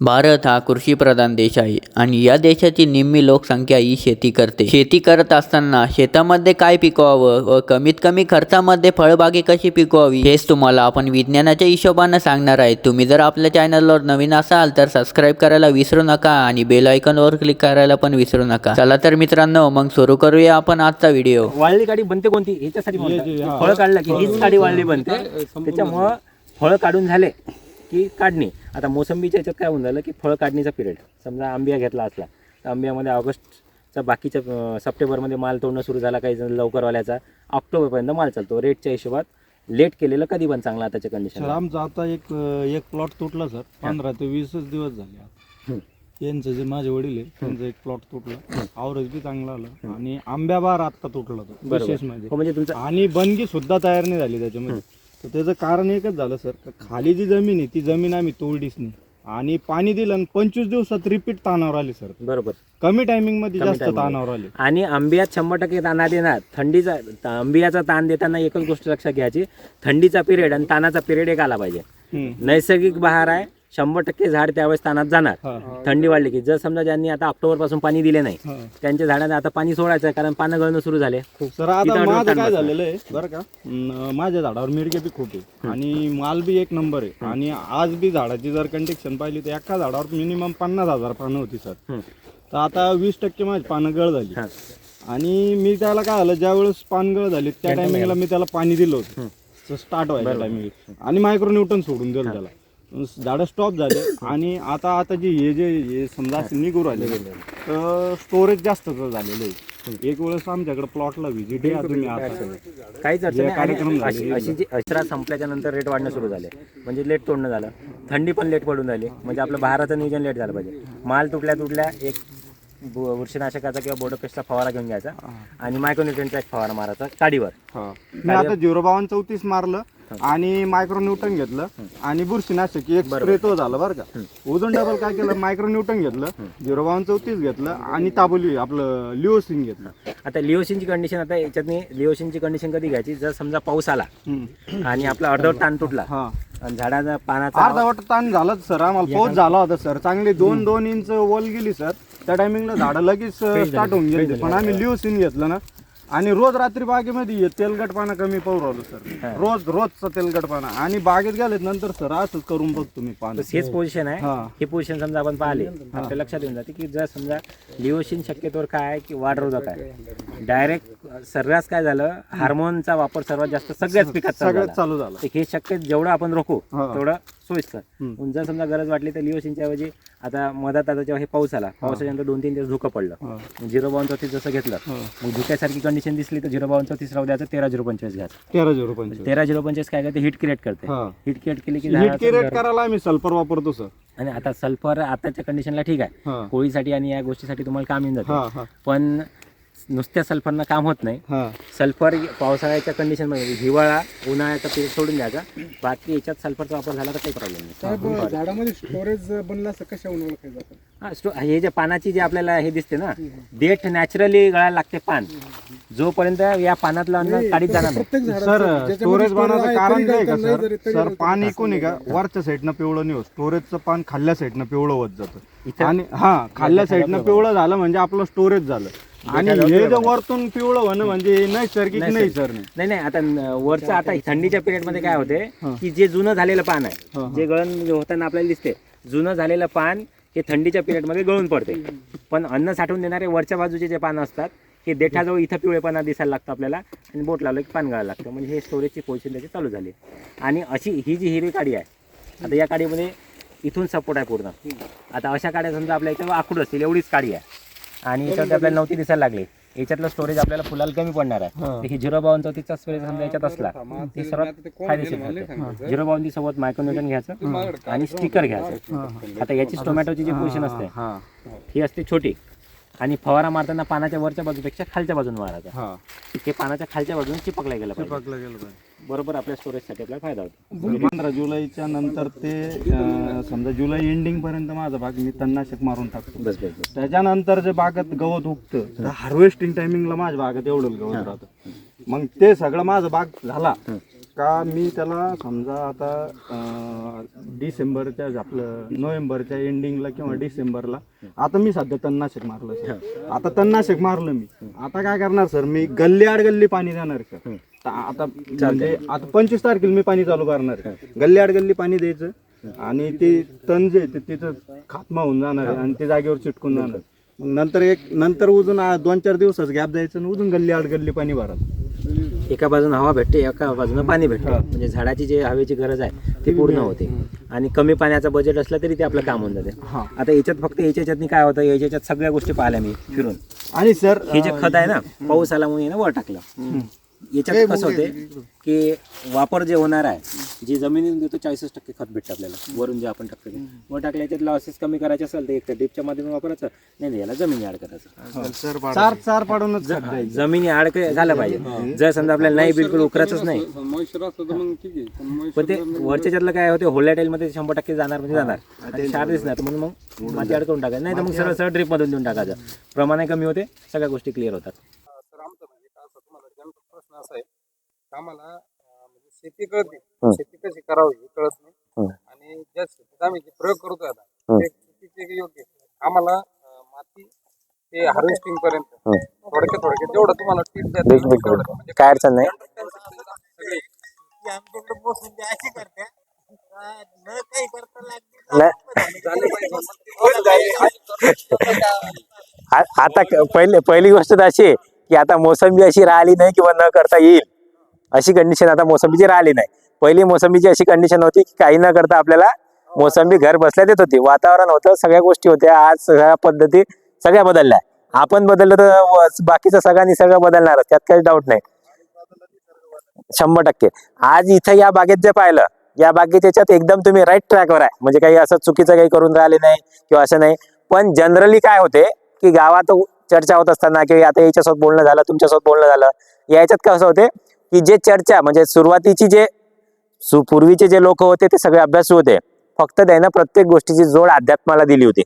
भारत हा कृषीप्रधान देश आहे आणि या देशाची निम्मी लोकसंख्या ही शेती करते. शेती करत असताना शेतामध्ये काय पिकवावं व कमीत कमी खर्चामध्ये फळबागे कशी पिकवावी हेच तुम्हाला आपण विज्ञानाच्या हिशोबानं सांगणार आहे. तुम्ही जर आपल्या चॅनलवर नवीन असाल तर सबस्क्राईब करायला विसरू नका आणि बेल आयकॉनवर क्लिक करायला पण विसरू नका. चला तर मित्रांनो मग सुरू करूया आपण आजचा व्हिडिओ. वाळली काडी बनते कोणती? याच्यासाठी म्हणतात. फळं काढलं की हीच काडी वाळली बनते. त्याच्यामुळं फळं काढून झाले की काढणी. आता मोसंबीच्या याच्यात काय होऊन झालं की फळं काढणीचा पिरियड. समजा आंबिया घेतला असला तर आंब्यामध्ये ऑगस्टचा बाकीच्या सप्टेंबरमध्ये माल तोडणं सुरू झाला काही जण लवकरवाल्याचा. ऑक्टोबरपर्यंत माल चालतो. रेटच्या हिशोबात लेट केलेलं कधी पण चांगला आताच्या सर कंडिशन आमचा आता एक एक प्लॉट तुटला सर. पंधरा ते वीसच दिवस झाले. यांचं जे माझे वडील आहे त्यांचं एक प्लॉट तुटलं. आवरेज बी चांगलं आलं. आणि आंब्याबार आता तुटला तो. विशेष म्हणजे. हो म्हणजे तुमचं आणि बनगी सुद्धा तयार नाही झाली त्याच्यामध्ये. तर त्याचं कारण एकच झालं सर. का खाली जी जमीन आहे ती जमीन आम्ही तोडलीच नाही. आणि पाणी दिलं आणि पंचवीस दिवसात रिपीट तानावर आले सर. बरोबर. कमी टायमिंगमध्ये कमी जास्त timing तानावर आले. आणि आंब्यात शंभर टक्के ताना देणार. थंडीचा त- आंब्याचा ताण देताना एकच गोष्ट लक्षात घ्यायची. थंडीचा पिरियड आणि तानाचा पिरियड एक आला पाहिजे. हम्म. नैसर्गिक बहार आहे. शंभर टक्के झाड त्यावेळेस तानात जाणार. थंडी वाढली की जर समजा ज्यांनी आता ऑक्टोबरपासून पाणी दिले नाही. त्यांच्या झाडांना आता पाणी सोडायचं आहे कारण पानं गळणं सुरू झाले. सर. तिथं आता अडवून माझं ताण काय बसला. झालेलं आहे बरं का? माझ्या झाडावर मिरगे बी खूप आहे आणि माल बी एक नंबर आहे. आणि आज बी झाडाची जर कंडिक्शन पाहिली तर एका झाडावर मिनिमम पन्नास हजार पानं होती सर. तर आता वीस टक्के माझी पानं गळ झाली. आणि मी त्याला काय झालं ज्या वेळेस पान गळ झाली त्या टायमिंगला मी त्याला पाणी दिलं होतं. स्टार्ट टायमिंग आणि मायक्रोन्यूटन सोडून दिलं त्याला. झाडं स्टॉप झाले. आणि आता आता जे हे जे हे समजा असे निघू राहिले तर स्टोरेज जास्त झालेलं आहे. एक वेळेस आमच्याकडे प्लॉटला व्हिजिट या तुम्ही आता काहीच अडचण कार्यक्रम. अशी जी अशरा संपल्याच्या नंतर रेट वाढणं सुरू झाले. म्हणजे लेट तोडणं झालं. थंडी पण लेट पडून झाली म्हणजे आपलं बहाराचं नियोजन लेट झालं पाहिजे. माल तुटल्या तुटल्या एक बुरशीनाशकाचा किंवा बोडोपेस्टचा फवारा घेऊन घ्यायचा आणि मायक्रोन्युट्रेंटचा एक फवारा मारायचा काडीवर. मी आता झिरो बावन चौतीस मारलं आणि मायक्रो न्यूटन घेतलं. आणि बुरशीनाशक एक स्प्रे तो झालं बरं का. ओझोन डबल काय केलं? मायक्रो न्यूटन घेतलं झिरो बावन चौतीस घेतलं आणि ताबोली आपलं लिओसिन घेतलं. आता लिओसिनची कंडिशन आता याच्यातनी लिओसिनची कंडिशन कधी घ्यायची? जर समजा पाऊस आला. आणि आपला अर्धवट ताण तुटला हा. आणि झाडाचा पानाचा अर्धावट ताण झालाच सर आम्हाला पाऊस झाला होता सर. चांगली दोन दोन इंच वल गेली सर. त्या टायमिंगला झाडं लगेच स्टार्ट होऊन गेली. पण आम्ही लिओसिन घेतलं ना. आणि रोज रात्री बागेमध्ये हे तेलगटपणा कमी पाहू राहिलो सर. रोज रोजचा तेलगटपणा आणि बागेत गेलेत नंतर सर असंच करून बघतो मी पाणी तर हेच पोझिशन आहे. हा. ही पोझिशन समजा आपण पाहिली आपल्या लक्षात येऊन जाते की जर समजा लिओशिन शक्यतोवर काय आहे की वाढरोधक आहे. डायरेक्ट सर्रास काय झालं हार्मोनचा वापर सर्वात जास्त सगळ्याच पिकात चालू सगळ्यात झाला. चालू झालं. हे शक्य जेवढं आपण रोखू हा. तेवढं सोयीस्कर. पण जर समजा गरज वाटली तर लिओशिनच्या ऐवजी आता मधात आता जेव्हा हे पाऊस आला पावसाच्या नंतर दोन तीन दिवस धुकं पडलं. झिरो बावन चौतीस जसं घेतलं. मग धुक्यासारखी कंडिशन दिसली तर झिरो बावन चौतीस राहू द्यायचं तेरा झिरो पंचवीस घ्यायचं तेरा झिरो पंचवीस तेरा झिरो पंचवीस काय करते? हिट क्रिएट करते. हिट क्रिएट केली की हिट क्रिएट करायला आम्ही सल्फर वापरतो सर आणि आता सल्फर आताच्या कंडिशनला ठीक आहे. होळीसाठी आणि या गोष्टीसाठी तुम्हाला काम येऊन जाते. पण नुसत्या सल्फरनं काम होत नाही. हा. सल्फर पावसाळ्याच्या कंडिशनमध्ये हिवाळा उन्हाळ्याचा पिरियड सोडून द्यायचा बाकी याच्यात सल्फरचा वापर झाला तर काही प्रॉब्लेम साहेब नाही झाडामध्ये स्टोरेज बनलं असं कशा ओळखायचं आपण? हा, स्टो- हे जे पानाची जे आपल्याला हे दिसते ना देठ नॅचरली गळायला लागते पान. जोपर्यंत या पानातलं अन्न काढीत जाणार नाही. प्रत्येक सर झाडाचं स्टोरेज बनायचं आहे, कारण काय का सर? सर घालता. पाणी कोणी का? वरच्या साईडनं पिवळं नाही होत. स्टोरेजचं पान खाल्ल्या साईडनं पिवळं होत जातं. इथं- आणि हा खाल्ल्या साईडनं पिवळं. झालं म्हणजे आपलं स्टोरेज झालं. आणि हे जे वरतून पिवळं होणं म्हणजे नैसर्गिक नाही सर नाही नाही नाही आता न- वरचं आता थंडीच्या पिरियडमध्ये काय होते की जे जुनं झालेलं पान आहे जे गळण होताना आपल्याला दिसते जुनं झालेलं पान हे थंडीच्या पिरियडमध्ये गळून पडते. पण अन्न साठवून देणारे वरच्या बाजूचे जे पानं असतात हे देठाजवळ इथं पिवळेपणा दिसायला लागतं आपल्याला आणि बोट लावलं की पान गळायला लागतं. म्हणजे हे स्टोरेजची पोझिशन त्याची चालू झाली. आणि अशी ही जी हिरवी काडी आहे आता या काडीमध्ये इथून सपोर्ट आहे पूर्ण. आता अशा काड्या समजा आपल्या इथं आखूड असतील एवढीच काडी आहे. आणि याच्यात आपल्याला नव्हती दिसायला लागली. याच्यातलं स्टोरेज आपल्याला फुलाला कमी पडणार आहे. ही. झिरो बावन चौतीसचा स्टोरेज समजा याच्यात असला ते सर्वात फायदेशीर ठरते. झिरो बावन सोबत मायक्रोन्यूटन घ्यायचं आणि स्टिकर घ्यायचं. आता याची टोमॅटोची जी पोझिशन असते हा. ही असते छोटी. आणि फवारा मारताना पानाच्या वरच्या बाजूपेक्षा खालच्या बाजून मारायचा. हा. ते पानाच्या खालच्या बाजून चिपकला गेलं चिपकलं गेलं पाहिजे. बरोबर आपल्या स्टोरेजसाठी आपल्याला फायदा होतो. पंधरा जुलैच्या नंतर ते अं, समजा जुलै एंडिंग पर्यंत माझा भाग मी तणनाशक मारून टाकतो. बस बस बस. त्याच्यानंतर जे बागेत गवत उगतं तर हार्वेस्टिंग टायमिंगला माझ्या बागेत एवढं गवत राहतं. मग ते सगळं माझं बाग झाला. का मी त्याला समजा आता अं, डिसेंबरच्या आपलं नोव्हेंबरच्या एंडिंगला किंवा डिसेंबरला आता मी सध्या तणनाशक मारलं सर. आता तणनाशक मारलं मी. आता काय करणार सर? मी गल्ली आड गल्ली पाणी देणार सर. ता- आता म्हणजे आता पंचवीस तारखेला मी पाणी चालू करणार. गल्ली आड गल्ली पाणी द्यायचं आणि ते तण जे आहे ते तिथं खात्मा होऊन जाणार आहे आणि ते जागेवर चिटकून जाणार. मग नंतर एक नंतर उजून आ- दोन चार दिवसाच गॅप द्यायचं आणि उजून गल्ली आड गल्ली पाणी भरायचं. एका बाजूने हवा भेटते एका बाजूने पाणी भेटते. म्हणजे झाडाची जी हवेची गरज आहे ती पूर्ण होते. आणि कमी पाण्याचं बजेट असलं तरी ते आपलं काम होऊन जाते. आता याच्यात फक्त याच्या याच्यातनी काय होतं याच्या याच्यात सगळ्या गोष्टी पाहिल्या मी फिरून. आणि सर हे जे खत आहे ना पाऊस आला म्हणून वर टाकलं. याच्यात कसं होते की वापर जे होणार आहे जे जमिनीत देतो चाळीसच टक्के खत भेटतं आपल्याला वरून जे आपण टाकतो. वर टाकलं याच्यात लॉसेस कमी करायचे असेल तर एक तर ड्रिपच्या माध्यमातून वापरायचं नाही नाही याला जमिनी ऍड करायचं. चार चार पाडूनच खत द्यायचं. जमिनी ऍड झालं पाहिजे. जर समजा आपल्याला नाही बिलकुल उकरायचंच नाही. पण ते वरच्या ज्यातलं काय होते होल्या टाईल मध्ये शंभर टक्के जाणार म्हणजे जाणार. क्षार दिसणार म्हणून मग माती ऍड करून टाकायचं. नाही तर मग सरळ सरळ ड्रिप मधून देऊन टाकायचं. प्रमाणे कमी होते सगळ्या गोष्टी क्लिअर होतात तर आमचं म्हणजे काय असं तुम्हाला जनरल प्रश्न असा आहे का आम्हाला अं, म्हणजे शेती कळत हं. शेती कशी करावी हे कळत हं. नाही आणि ज्या शेतीत आम्ही जे प्रयोग करतोय आता ते चुकीचे योग्य आम्हाला अं, माती ते हार्वेस्टिंग पर्यंत हं. थोडक्यात थोडक्यात जेवढं तुम्हाला टीप देता येईल तेवढं म्हणजे काय अडचण नाही. सगळे झाले. आ- आता क- पहिले पहिली गोष्ट तर अशी आहे की आता मोसंबी अशी राहिली नाही किंवा न करता येईल. अशी कंडिशन आता मोसंबीची राहिली नाही. पहिली मोसंबीची अशी कंडिशन होती की काही न करता आपल्याला मोसंबी घर बसल्या देत होती. वातावरण होतं सगळ्या गोष्टी होत्या. आज सगळ्या पद्धती सगळ्या बदलल्या. आपण बदललं तर बाकीचं सगळ्यांनी सगळं बदलणारच त्यात काही डाऊट नाही. शंभर टक्के. आज इथं या बागेत जे पाहिलं या बागेच्या याच्यात एकदम तुम्ही राईट ट्रॅकवर आहे. म्हणजे काही असं चुकीचं काही करून राहिले नाही किंवा असं नाही. पण जनरली काय होते की गावात चर्चा होत असताना किंवा आता याच्यासोबत बोलणं झालं तुमच्यासोबत बोलणं झालं याच्यात कसं होते की जे चर्चा म्हणजे सुरुवातीची जे सु पूर्वीचे जे लोक होते ते सगळे अभ्यासू होते. फक्त त्यानं प्रत्येक गोष्टीची जोड अध्यात्माला दिली होती.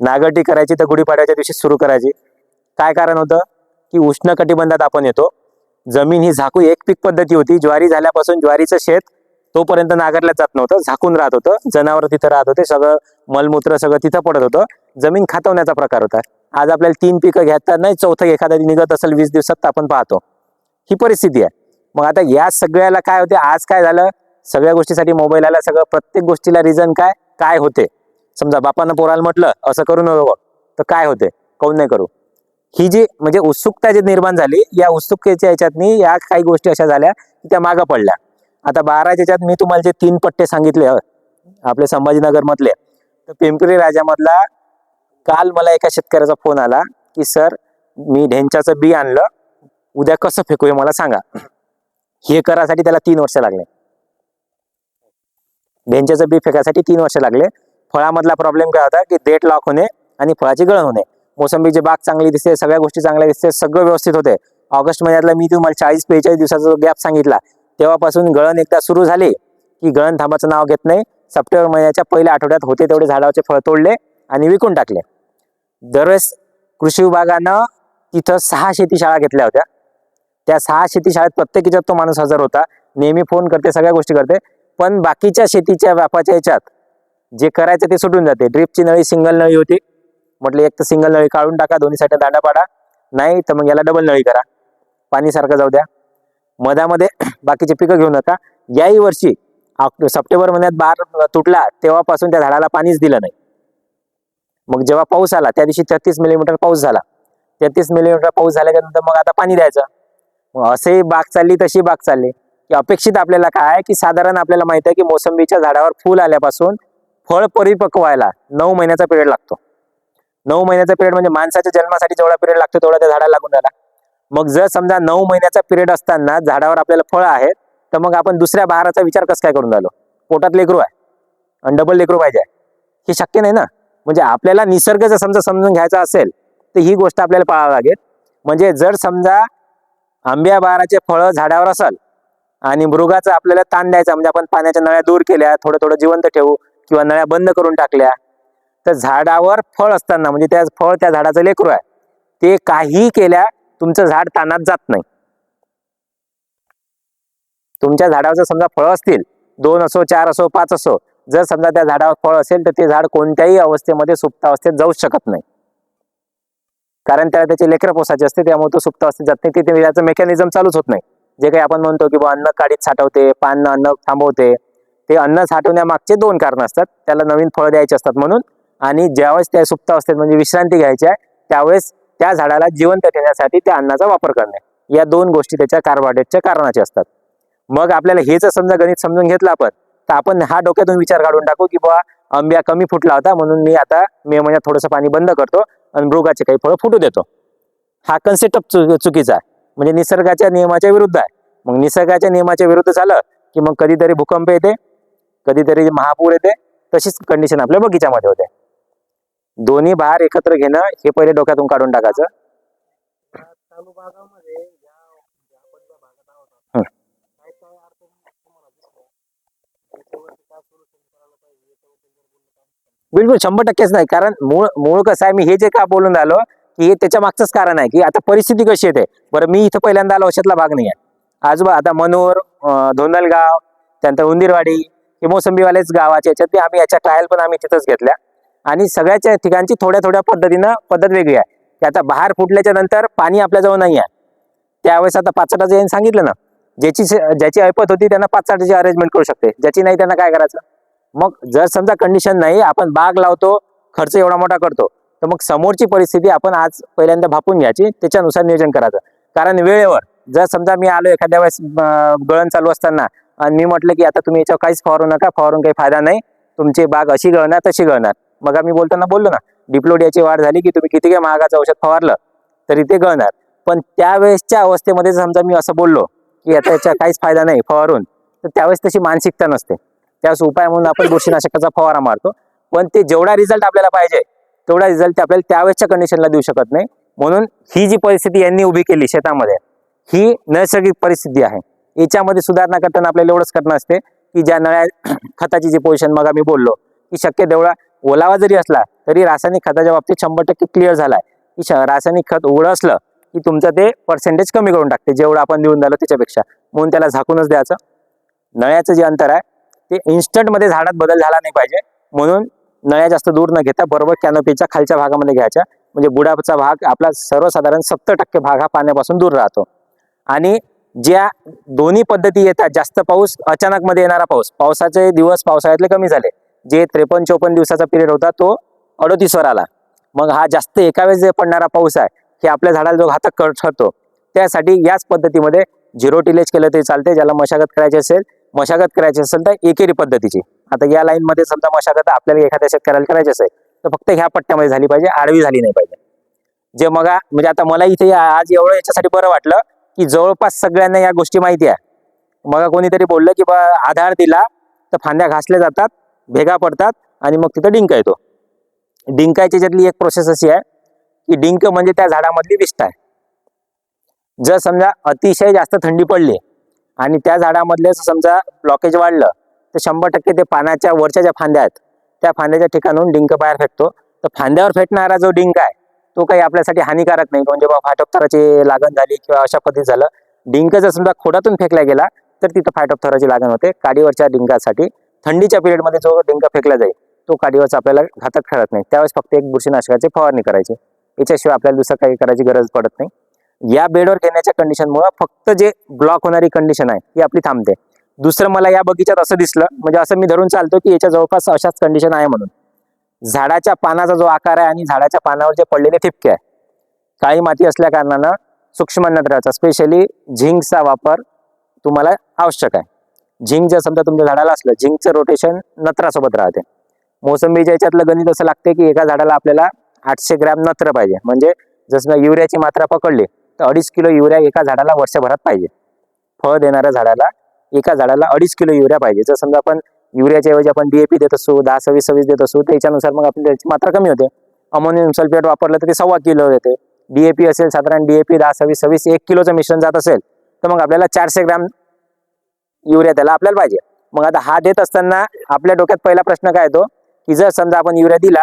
नागरटी करायची तर गुढीपाड्याच्या दिवशी सुरू करायची. काय कारण होतं? की उष्ण कटिबंधात आपण येतो. जमीन ही झाकू एक पीक पद्धती होती. ज्वारी झाल्यापासून ज्वारीचं शेत तोपर्यंत नांगरल्या जात नव्हतं. झाकून राहत होतं. जनावर तिथं राहत होते. सगळं मलमूत्र सगळं तिथं पडत होतं. जमीन खातवण्याचा प्रकार होता. आज आपल्याला तीन पिकं घेता नाही चौथं एखाद्या निघत असेल वीस दिवसात तर आपण पाहतो. ही परिस्थिती आहे. मग आता या सगळ्याला काय होते? आज काय झालं? सगळ्या गोष्टीसाठी मोबाईल आला. सगळं प्रत्येक गोष्टीला रिझन काय? काय होते? समजा बापानं पोराला म्हटलं असं करू नको तर काय होते? काऊन नाही करू? ही जी म्हणजे उत्सुकता जी निर्माण झाली या उत्सुकतेच्या याच्यातनी या काही गोष्टी अशा झाल्या की त्या मागं पडल्या. आता बाराच्या याच्यात मी तुम्हाला जे तीन पट्टे सांगितले आपले संभाजीनगर मधले तर पिंपरी राजामधला काल मला एका शेतकऱ्याचा फोन आला की सर मी ढेंचाचं बी आणलं उद्या कसं फेकू हे मला सांगा. हे करासाठी त्याला तीन वर्ष लागले. भेंच्याचं बी फेकायसाठी तीन वर्ष लागले. फळामधला प्रॉब्लेम काय होता की देठ लॉक होणे आणि फळाची गळण होणे. मोसंबीची बाग चांगली दिसते सगळ्या गोष्टी चांगल्या दिसते सगळं व्यवस्थित होते. ऑगस्ट महिन्यातला मी तुम्हाला चाळीस बेचाळीस दिवसाचा गॅप सांगितला तेव्हापासून गळण एकदा सुरू झाली की गळण थांबाचं नाव घेत नाही. सप्टेंबर महिन्याच्या पहिल्या आठवड्यात होते तेवढे झाडावरचे फळ तोडले आणि विकून टाकले. दरवेळेस कृषी विभागानं तिथं सहा शेतीशाळा घेतल्या होत्या. त्या सहा शेतीशाळेत प्रत्येक याच्यात तो माणूस हजर होता. नेहमी फोन करते सगळ्या गोष्टी करते. पण बाकीच्या शेतीच्या व्यापाच्या याच्यात जे करायचं ते सुटून जाते. ड्रिपची नळी सिंगल नळी होती. म्हटलं एक तर सिंगल नळी काढून टाका दोन्ही साईड दांडा पाडा. नाही तर मग याला डबल नळी करा. पाणी सारखं जाऊ द्या. मधामध्ये बाकीचे पिकं घेऊ नका. याही वर्षी सप्टेंबर महिन्यात बार तुटला तेव्हापासून त्या झाडाला पाणीच दिलं नाही. मग जेव्हा पाऊस आला त्या दिवशी तेहतीस मिलीमीटर पाऊस झाला. तेहतीस मिलीमीटर पाऊस झाल्याच्यानंतर मग आता पाणी द्यायचं. असे बाग चालली तशी बाग चालली. की अपेक्षित आपल्याला काय आहे? की साधारण आपल्याला माहिती आहे की मोसंबीच्या झाडावर फुल आल्यापासून फळ परिपक्व व्हायला नऊ महिन्याचा पिरियड लागतो. नऊ महिन्याचा पिरियड म्हणजे माणसाच्या जन्मासाठी जेवढा पिरियड लागतो तेवढा त्या झाडाला लागून राहिला. मग जर समजा नऊ महिन्याचा पिरियड असताना झाडावर आपल्याला फळ आहेत तर मग आपण दुसऱ्या बहाराचा विचार कसं काय करून राहिलो? पोटात लेकरू आहे. आणि डबल लेकरू पाहिजे हे शक्य नाही ना? म्हणजे आपल्याला निसर्ग जर समजा समजून घ्यायचा असेल तर ही गोष्ट आपल्याला पाळावी लागेल. म्हणजे जर समजा आंब्या बाराचे फळं झाडावर असाल आणि मृगाचा आपल्याला ताण द्यायचा म्हणजे आपण पाण्याच्या नळ्या दूर केल्या थोडं थोडं जिवंत ठेवू किंवा नळ्या बंद करून टाकल्या तर झाडावर फळ असताना म्हणजे त्या फळ त्या झाडाचं लेकरू आहे ते काही केल्या तुमचं झाड तानात जात नाही. तुमच्या झाडावर जर समजा फळं असतील दोन असो चार असो पाच असो जर समजा त्या झाडावर फळ असेल तर ते झाड कोणत्याही अवस्थेमध्ये सुप्त अवस्थेत जाऊच शकत नाही. कारण त्याला त्याचे लेकरं पोसायचे असते त्यामुळे तो सुप्त असते जात नाही. तिथे त्याचं मेकॅनिझम चालूच होत नाही. जे काही आपण म्हणतो की अन्न काढीत साठवते पान अन्न थांबवते ते अन्न साठवण्यामागचे दोन कारण असतात. त्याला नवीन फळं द्यायचे असतात म्हणून. आणि ज्यावेळेस त्या सुप्त असतात म्हणजे विश्रांती घ्यायची आहे त्यावेळेस त्या झाडाला जिवंत ठेवण्यासाठी त्या अन्नाचा वापर करणे. या दोन गोष्टी त्याच्या कार्बोहायड्रेटच्या कारणाचे असतात. मग आपल्याला हे जर समजा गणित समजून घेतलं आपण तर आपण हा डोक्यातून विचार काढून टाकू की बुवा आंब्या कमी फुटला होता म्हणून मी आता मे महिन्यात थोडंसं पाणी बंद करतो. आणि मृगाचे काही फळं फुटू देतो. हा कन्सेप्ट चुकीचा आहे. म्हणजे निसर्गाच्या नियमाच्या विरुद्ध आहे. मग निसर्गाच्या नियमाच्या विरुद्ध झालं की मग कधीतरी भूकंप येते कधीतरी महापूर येते तशीच कंडिशन आपल्या बगीच्यामध्ये होते. दोन्ही बहार एकत्र घेणं हे पहिले डोक्यातून काढून टाकायचं चालू भागामध्ये या ज्या आपण ज्या भागात आहोत हं. काय काय अडचणी तुम्हाला दिसल्या त्याच्यावरती काय सोल्युशन करायला पाहिजे याच्याबद्दल जर बोललं तर बिलकुल शंभर टक्केच नाही. कारण मूळ मूळ कसं आहे मी हे जे का बोलून राहिलो की त्याच्या मागचंच कारण आहे की आता परिस्थिती कशी येते बरं मी इथं पहिल्यांदा आलो अशातला भाग नाही आहे. आजोबा आता मनोर धोंदलगाव त्यानंतर उंदीरवाडी हे मोसंबीवालेच गावाचे याच्यात ते आम्ही याच्या ट्रायल पण आम्ही तिथंच घेतल्या. आणि सगळ्याच्या ठिकाणची थोड्या थोड्या पद्धतीनं पद्धत वेगळी आहे. की आता बाहेर फुटल्याच्या नंतर पाणी आपल्याजवळ नाही आहे. त्यावेळेस आता पाचसाटाचं यांनी सांगितलं ना ज्याची ज्याची ऐपत होती त्यांना पाचसाटाची अरेंजमेंट करू शकते. ज्याची नाही त्यांना काय करायचं? मग जर समजा कंडिशन नाही आपण बाग लावतो खर्च एवढा मोठा करतो तर मग समोरची परिस्थिती आपण आज पहिल्यांदा भापून घ्यायची त्याच्यानुसार नियोजन करायचं. कारण वेळेवर जर समजा मी आलो एखाद्या वेळेस गळण चालू असताना आणि मी म्हटलं की आता तुम्ही याच्यावर काहीच फवारू नका फवारून काही फायदा नाही तुमची बाग अशी गळणार तशी गळणार. मग आम्ही बोलताना बोललो ना डिप्लोडियाची वाढ झाली की तुम्ही किती काही महागाचं औषध फवारलं तरी ते गळणार. पण त्यावेळेसच्या अवस्थेमध्ये समजा मी असं बोललो की आता याचा काहीच फायदा नाही फवारून तर त्यावेळेस तशी मानसिकता नसते. त्यावेळेस उपाय म्हणून आपण बुरशीनाशकाचा फवारा मारतो. पण ते जेवढा रिझल्ट आपल्याला पाहिजे तेवढा रिझल्ट ते आपल्याला त्यावेळेसच्या कंडिशनला देऊ शकत नाही. म्हणून ही जी परिस्थिती यांनी उभी केली शेतामध्ये ही नैसर्गिक परिस्थिती आहे. याच्यामध्ये सुधारणा करताना आपल्याला एवढंच करणं असते की ज्या नळ्या खताची जी पोझिशन मग आम्ही बोललो की शक्य तेवढा ओलावा जरी असला तरी रासायनिक खताच्या बाबतीत शंभर टक्के क्लिअर झालाय. की रासायनिक खत उघडं असलं की तुमचं ते पर्सेंटेज कमी करून टाकते जेवढं आपण देऊन झालं त्याच्यापेक्षा. म्हणून त्याला झाकूनच द्यायचं. नळ्याचं जे अंतर आहे ते इन्स्टंटमध्ये झाडात बदल झाला नाही पाहिजे. म्हणून नळ्या जास्त दूर न घेता बरोबर कॅनोपीच्या खालच्या भागामध्ये घ्यायच्या. म्हणजे बुडाचा भाग आपला सर्वसाधारण सत्तर टक्के भाग हा पाण्यापासून दूर राहतो. आणि ज्या दोन्ही पद्धती येतात जास्त पाऊस अचानक मध्ये येणारा पाऊस पावसाचे दिवस पावसाळ्यातले कमी झाले. जे त्रेपन्न चोपन्न दिवसाचा पिरियड होता तो अडोतीसवर आला मग हा जास्त एका वेळेस जे पडणारा पाऊस आहे हे आपल्या झाडाला जो घातक ठरतो त्यासाठी याच पद्धतीमध्ये झिरो टिलेज केलं तरी चालते ज्याला मशागत करायची असेल मशागत करायची असेल तर एकेरी पद्धतीची. आता या लाईन मध्ये समजा मशागत आपल्याला एखाद्या शेतकऱ्याला करायची असेल तर फक्त ह्या पट्ट्यामध्ये झाली पाहिजे आडवी झाली नाही पाहिजे. जे मग म्हणजे आता मला इथे आज एवढं याच्यासाठी बरं वाटलं की जवळपास सगळ्यांना या गोष्टी माहिती आहे. मग कोणीतरी बोललं की बा आधार दिला तर फांद्या घासल्या जातात भेगा पडतात आणि मग तिथं डिंक येतो. डिंकायची ज्यातली एक प्रोसेस अशी आहे की डिंक म्हणजे त्या झाडामधली विष्ठा आहे. जर समजा अतिशय जास्त थंडी पडली आणि त्या झाडामधले समजा ब्लॉकेज वाढलं तर शंभर टक्के ते पानाच्या वरच्या ज्या फांद्या आहेत त्या फांद्याच्या ठिकाणून डिंक बाहेर फेकतो. तर फांद्यावर फेकणारा जो डिंक आहे तो काही आपल्यासाठी हानिकारक नाही. म्हणजे बा फाटोपथराची लागण झाली किंवा अशा पद्धती झालं. डिंक जर समजा खोडातून फेकला गेला तर तिथं फायटोप्थराची लागण होते. काडीवरच्या डिंकासाठी थंडीच्या पिरियडमध्ये जो डिंक फेकला जाईल तो काडीवरचा आपल्याला घातक ठरत नाही. त्यावेळेस फक्त एक बुरशीनाशकाची फवारणी करायची. याच्याशिवाय आपल्याला दुसरं काही करायची गरज पडत नाही. या बेडवर घेण्याच्या कंडिशनमुळे फक्त जे ब्लॉक होणारी कंडिशन आहे ती आपली थांबते. दुसरं मला या बगीच्यात असं दिसलं म्हणजे असं मी धरून चालतो की याच्या जवळपास अशाच कंडिशन आहे म्हणून. झाडाच्या पानाचा जो आकार आहे आणि झाडाच्या पानावर जे पडलेले ठिपके आहे काळी माती असल्या कारणानं सूक्ष्म नत्राचा स्पेशली झिंकचा वापर तुम्हाला आवश्यक आहे. झिंक जर समजा तुमच्या झाडाला असलं झिंकचं रोटेशन नत्रासोबत राहते. मोसंबीच्या याच्यातलं गणित असं लागते की एका झाडाला आपल्याला आठशे ग्रॅम नत्र पाहिजे. म्हणजे जसं युरियाची मात्रा पकडली तर अडीच किलो युरिया एका झाडाला वर्षभरात पाहिजे. फळ देणाऱ्या झाडाला एका झाडाला अडीच किलो युरिया पाहिजे. जर समजा आपण युरियाच्या ऐवजी आपण डीएपी देत असू दहा सव्वीस सव्वीस देत असू त्याच्यानुसार मग आपली त्याची मात्रा कमी होते. अमोनियम सल्फेट वापरलं तर ते सव्वा किलो येते. डीएपी असेल साधारण डीएपी दहा सव्वीस सव्वीस एक किलोचं मिश्रण जात असेल तर मग आपल्याला चारशे ग्रॅम युरिया त्याला आपल्याला पाहिजे. मग आता हा देत असताना आपल्या डोक्यात पहिला प्रश्न काय येतो? की जर समजा आपण युरिया दिला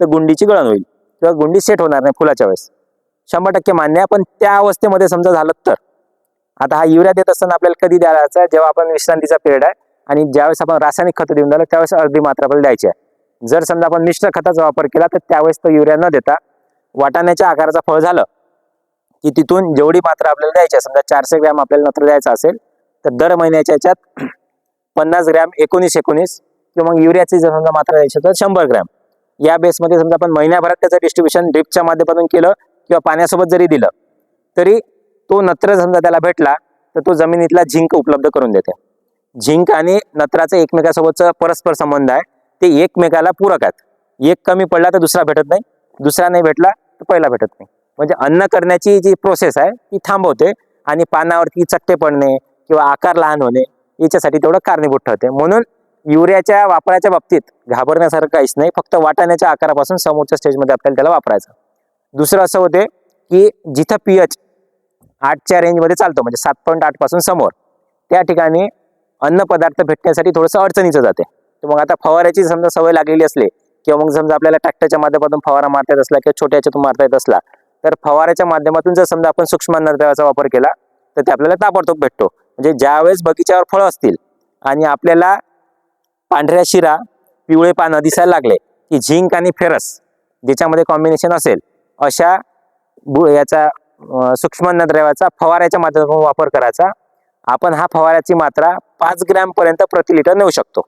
तर गुंडीची गळण होईल. किंवा गुंडी सेट होणार नाही फुलाच्या वेळेस. शंभर टक्के मान्य आहे. पण त्या अवस्थेमध्ये समजा झालं तर. आता हा युरिया देत असताना आपल्याला कधी द्यायचा? जेव्हा आपण विश्रांतीचा पिरियड आहे आणि ज्यावेळेस आपण रासायनिक खतं देऊन झालं त्यावेळेस अर्धी मात्रा आपल्याला द्यायची आहे. जर समजा आपण मिश्र खताचा वापर केला तर त्यावेळेस तो युरिया न देता वाटाण्याच्या आकाराचा फळ झालं की तिथून जेवढी मात्रा आपल्याला द्यायची आहे समजा चारशे ग्रॅम आपल्याला नत्र द्यायचा असेल तर दर महिन्याच्या याच्यात पन्नास ग्रॅम एकोणीस एकोणीस किंवा मग युरियाची जर समजा मात्रा द्यायची तर शंभर ग्रॅम. या बेसमध्ये समजा आपण महिन्याभरात त्याचं डिस्ट्रीब्युशन ड्रिपच्या माध्यमातून केलं किंवा पाण्यासोबत जरी दिलं तरी तो नत्र समजा त्याला भेटला तर तो जमिनीतला झिंक उपलब्ध करून देते. झिंक आणि नत्राचा एकमेकासोबतचा परस्पर संबंध आहे. ते एकमेकाला पूरक आहेत. एक कमी पडला तर दुसरा भेटत नाही. दुसरा नाही भेटला तर पहिला भेटत नाही. म्हणजे अन्न करण्याची जी प्रोसेस आहे ती थांबवते आणि पानावरती चट्टे पडणे किंवा आकार लहान होणे याच्यासाठी तेवढं कारणीभूत ठरते. म्हणून युरियाच्या वापराच्या बाबतीत घाबरण्यासारखं काहीच नाही. फक्त वाटाण्याच्या आकारापासून समोरच्या स्टेजमध्ये आपल्याला त्याला वापरायचं. दुसरं असं होते की जिथं पी एच आठच्या रेंजमध्ये चालतो म्हणजे सात पॉईंट आठपासून समोर त्या ठिकाणी अन्न पदार्थ भेटण्यासाठी थोडंसं अडचणीचं जाते. तर मग आता फवाऱ्याची समजा सवय लागलेली असली किंवा मग समजा आपल्याला ट्रॅक्टरच्या माध्यमातून फवारा मारता येत असला किंवा छोट्या याच्यातून मारता येत असला तर फवाऱ्याच्या माध्यमातून जर समजा आपण सूक्ष्म अन्नद्रव्याचा वापर केला तर ते आपल्याला ताबडतोब भेटतो. म्हणजे ज्यावेळेस बगीच्यावर फळं असतील आणि आपल्याला पांढऱ्या शिरा पिवळे पानं दिसायला लागले की झिंक आणि फेरस ज्याच्यामध्ये कॉम्बिनेशन असेल अशा बु याचा सूक्ष्म अन्नद्रव्याचा फवाऱ्याच्या माध्यमातून वापर करायचा. आपण हा फवाऱ्याची मात्रा पाच ग्रॅम पर्यंत प्रति लिटर नेऊ शकतो.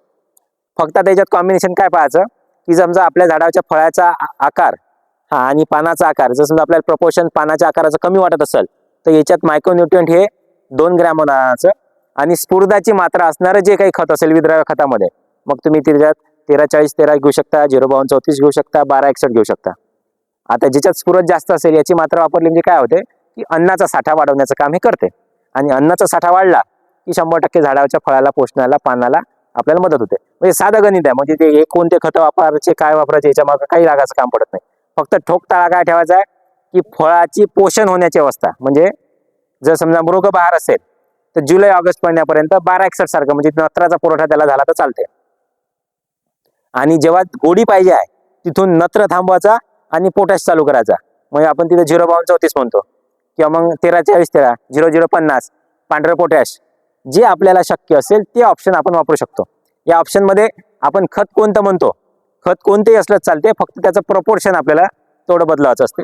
फक्त त्याच्यात कॉम्बिनेशन काय पाहायचं? की समजा आपल्या झाडाच्या फळाचा आकार हा आणि पानाचा आकार जर समजा आपल्याला प्रपोर्शन पानाच्या आकाराचं कमी वाटत असेल तर याच्यात मायक्रोन्युट्रियंट हे दोन ग्रॅम आणायचं आणि स्फुर्दाची मात्रा असणारं जे काही खत असेल विद्राव्य खतामध्ये मग तुम्ही त्याच्यात तेरा चाळीस तेरा घेऊ शकता झिरो बावन्न चौतीस घेऊ शकता बारा एकसष्ट घेऊ शकता. आता ज्याच्यात स्फुरद जास्त असेल याची मात्रा वापरली म्हणजे काय होते? की अन्नाचा साठा वाढवण्याचं काम हे करते. आणि अन्नाचा साठा वाढला की शंभर टक्के झाडाच्या फळाला पोषणाला पानाला आपल्याला मदत होते. म्हणजे साधं गणित आहे. म्हणजे ते हे कोणते खतं वापरायचे काय वापरायचे याच्या मागे काही लागायचं काम पडत नाही. फक्त ठोक ताळा काय ठेवायचा आहे की फळाची पोषण होण्याची अवस्था. म्हणजे जर समजा मृग बहार असेल तर जुलै ऑगस्ट महिन्यापर्यंत बारा एकसठ सारखं म्हणजे नत्राचा पुरवठा त्याला झाला तर चालते आणि जेव्हा गोडी पाहिजे आहे तिथून नत्र थांबवायचा आणि पोटॅश चालू करायचा. म्हणजे आपण तिथे झिरो बावन्न चौतीस म्हणतो. किंवा मग तेरा चाळीस तेरा झिरो झिरो पन्नास पांढरं पोटॅश. जे आपल्याला शक्य असेल ते ऑप्शन आपण वापरू शकतो. या ऑप्शनमध्ये आपण खत कोणतं म्हणतो? खत कोणतेही असलं चालते फक्त त्याचं प्रपोर्शन आपल्याला तेवढं बदलावायचं असते